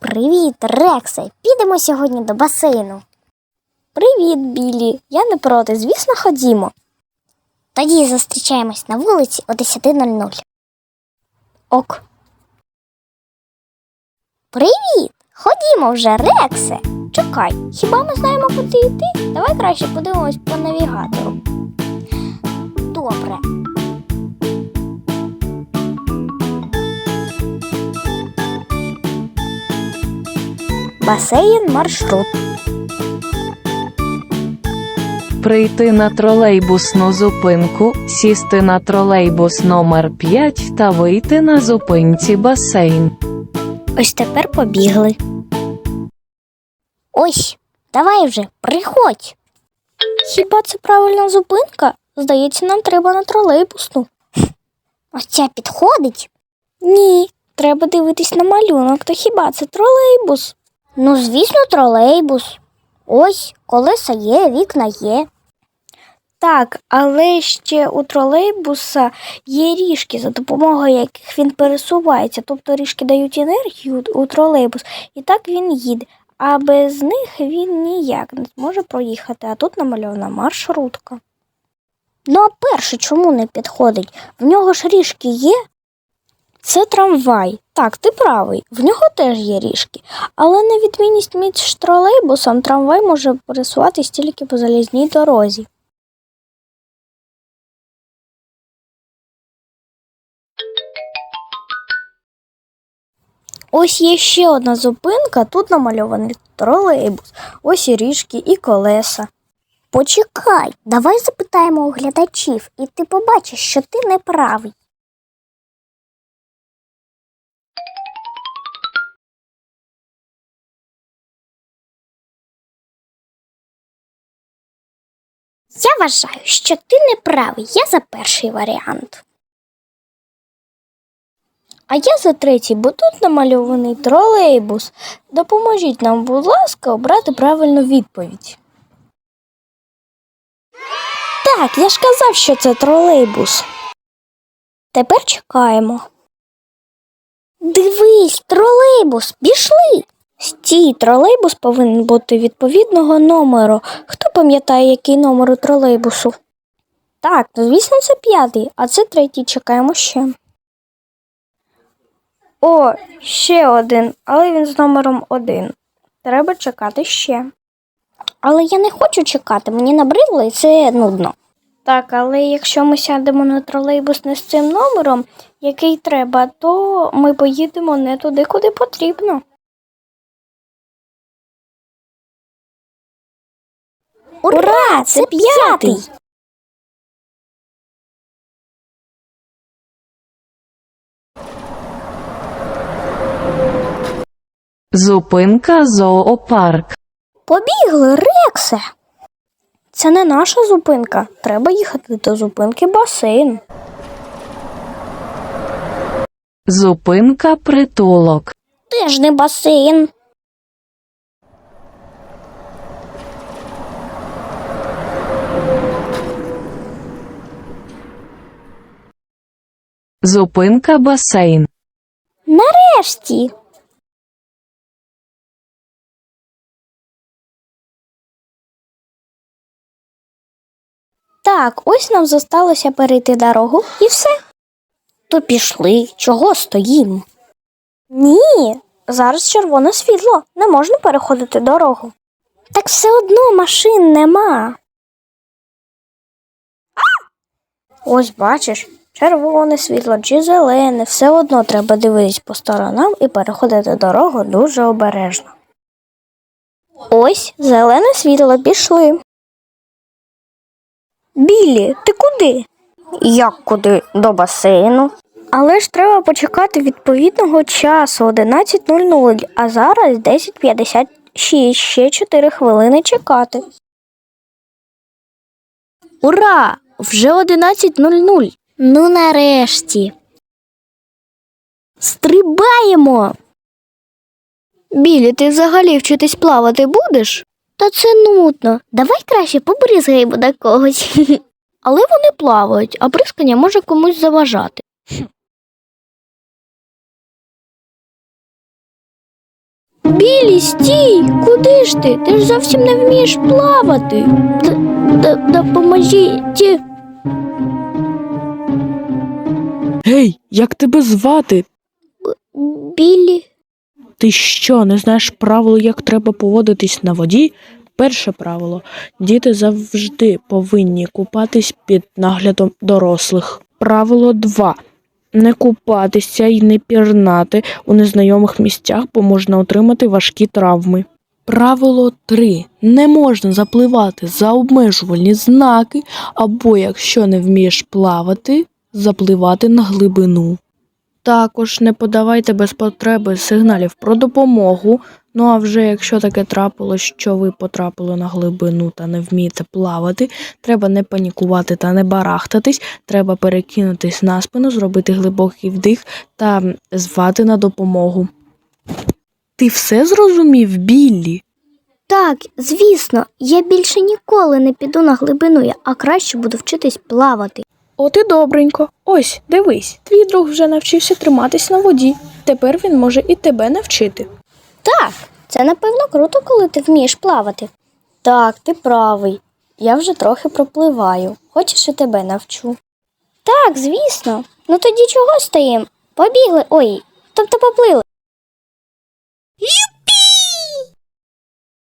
Привіт, Рексе! Підемо сьогодні до басейну. Привіт, Білі. Я не проти, звісно, ходімо. Тоді зустрічаємось на вулиці о 10.00. Ок. Привіт! Ходімо вже, Рексе. Чекай, хіба ми знаємо, куди йти? Давай краще подивимось по навігатору. Добре. Басейн маршрут. Прийти на тролейбусну зупинку, сісти на тролейбус номер 5 та вийти на зупинці басейн. Ось тепер побігли. Ось, давай вже, приходь. Хіба це правильна зупинка? Здається, нам треба на тролейбусну. Ось ця підходить? Ні, треба дивитись на малюнок, то хіба це тролейбус? Ну, звісно, тролейбус. Ось, колеса є, вікна є. Так, але ще у тролейбуса є ріжки, за допомогою яких він пересувається, тобто ріжки дають енергію у тролейбус, і так він їде. А без них він ніяк не зможе проїхати, а тут намальована маршрутка. Ну, а перший чому не підходить? В нього ж ріжки є. Це трамвай. Так, ти правий, в нього теж є ріжки. Але на відмінність між тролейбусом, трамвай може пересуватись тільки по залізній дорозі. Ось є ще одна зупинка, тут намальований тролейбус, ось і ріжки, і колеса. Почекай, давай запитаємо у глядачів, і ти побачиш, що ти не правий. Я вважаю, що ти не правий. Я за перший варіант. А я за третій, бо тут намальований тролейбус. Допоможіть нам, будь ласка, обрати правильну відповідь. Так, я ж казав, що це тролейбус. Тепер чекаємо. Дивись, тролейбус, пішли. Стій, тролейбус повинен бути відповідного номеру. Хто пам'ятає, який номер у тролейбусу? Так, ну звісно, це п'ятий, а це третій. Чекаємо ще. О, ще один, але він з номером один. Треба чекати ще. Але я не хочу чекати, мені набридло і це нудно. Так, але якщо ми сядемо на тролейбус не з цим номером, який треба, то ми поїдемо не туди, куди потрібно. Ура! Це п'ятий! Зупинка зоопарк. Побігли, Рексе. Це не наша зупинка. Треба їхати до зупинки басейн. Зупинка притулок. Теж не басейн. Зупинка басейн. Нарешті. Так, ось нам зосталося перейти дорогу і все. То пішли, чого стоїмо? Ні, зараз червоне світло, не можна переходити дорогу. Так все одно машин нема. Ось бачиш, червоне світло чи зелене, все одно треба дивитись по сторонам і переходити дорогу дуже обережно. Ось зелене світло пішли. Білі, ти куди? Як куди? До басейну. Але ж треба почекати відповідного часу 11.00, а зараз 10.56, ще 4 хвилини чекати. Ура! Вже 11.00. Ну нарешті. Стрибаємо. Білі, ти взагалі вчитись плавати будеш? Та це нудно. Давай краще побризгаємо на когось. Але вони плавають, а бризкання може комусь заважати. Білі, стій! Куди ж ти? Ти ж зовсім не вмієш плавати. Допоможіть. Гей, як тебе звати? Білі. Ти що, не знаєш правил, як треба поводитись на воді? Перше правило діти завжди повинні купатись під наглядом дорослих. Правило 2. Не купатися і не пірнати у незнайомих місцях, бо можна отримати важкі травми. Правило 3. Не можна запливати за обмежувальні знаки, або якщо не вмієш плавати, запливати на глибину. Також не подавайте без потреби сигналів про допомогу. Ну а вже якщо таке трапилось, що ви потрапили на глибину та не вмієте плавати, треба не панікувати та не барахтатись, треба перекинутись на спину, зробити глибокий вдих та звати на допомогу. Ти все зрозумів, Біллі? Так, звісно, я більше ніколи не піду на глибину, а краще буду вчитись плавати. От і добренько. Ось, дивись, твій друг вже навчився триматись на воді. Тепер він може і тебе навчити. Так, це напевно круто, коли ти вмієш плавати. Так, ти правий. Я вже трохи пропливаю. Хочеш і тебе навчу. Так, звісно. Ну тоді чого стоїм? Побігли. Ой, тобто поплили.